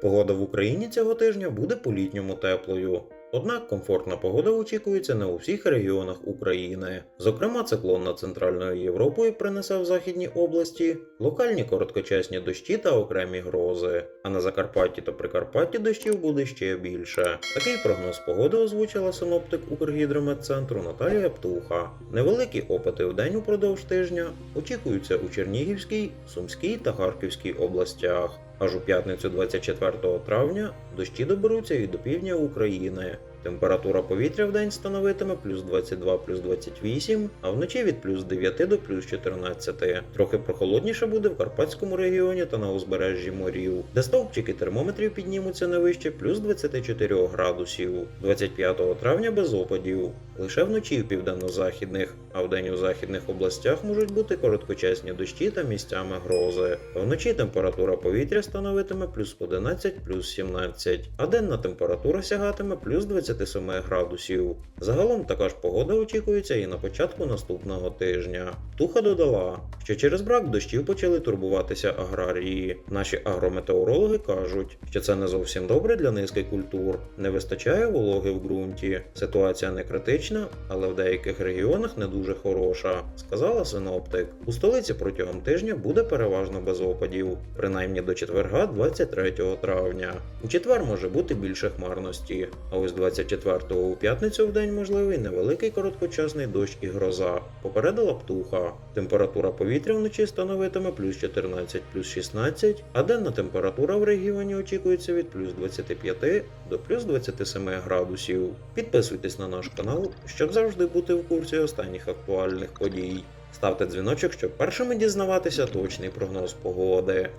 Погода в Україні цього тижня буде по-літньому теплою. Однак комфортна погода очікується не у всіх регіонах України. Зокрема, циклон над Центральною Європою принесе в західній області локальні короткочасні дощі та окремі грози. А на Закарпатті та Прикарпатті дощів буде ще більше. Такий прогноз погоди озвучила синоптик Укргідрометцентру Наталія Птуха. Невеликі опити в день упродовж тижня очікуються у Чернігівській, Сумській та Харківській областях. Аж у п'ятницю 24 травня дощі доберуться і до півдня України. Температура повітря в день становитиме плюс 22 плюс 28, а вночі від плюс 9 до плюс 14. Трохи прохолодніше буде в Карпатському регіоні та на узбережжі морів, де стовпчики термометрів піднімуться не вище плюс 24 градусів. 25 травня без опадів. Лише вночі в південно-західних, а вдень у західних областях можуть бути короткочасні дощі та місцями грози. Вночі температура повітря становитиме плюс 11 плюс 17, а денна температура сягатиме плюс 27 градусів. Загалом така ж погода очікується і на початку наступного тижня. Туха додала, що через брак дощів почали турбуватися аграрії. Наші агрометеорологи кажуть, що це не зовсім добре для низки культур. Не вистачає вологи в ґрунті. Ситуація не критична, але в деяких регіонах не дуже хороша, сказала синоптик. У столиці протягом тижня буде переважно без опадів, принаймні до четверга, 23 травня. У четвер може бути більше хмарності, а ось 24-го у п'ятницю в день можливий невеликий короткочасний дощ і гроза. Попередила птуха. Температура повітря вночі становитиме плюс 14 плюс 16, а денна температура в регіоні очікується від плюс 25 до плюс 27 градусів. Підписуйтесь на наш канал, щоб завжди бути в курсі останніх актуальних подій. Ставте дзвіночок, щоб першими дізнаватися точний прогноз погоди.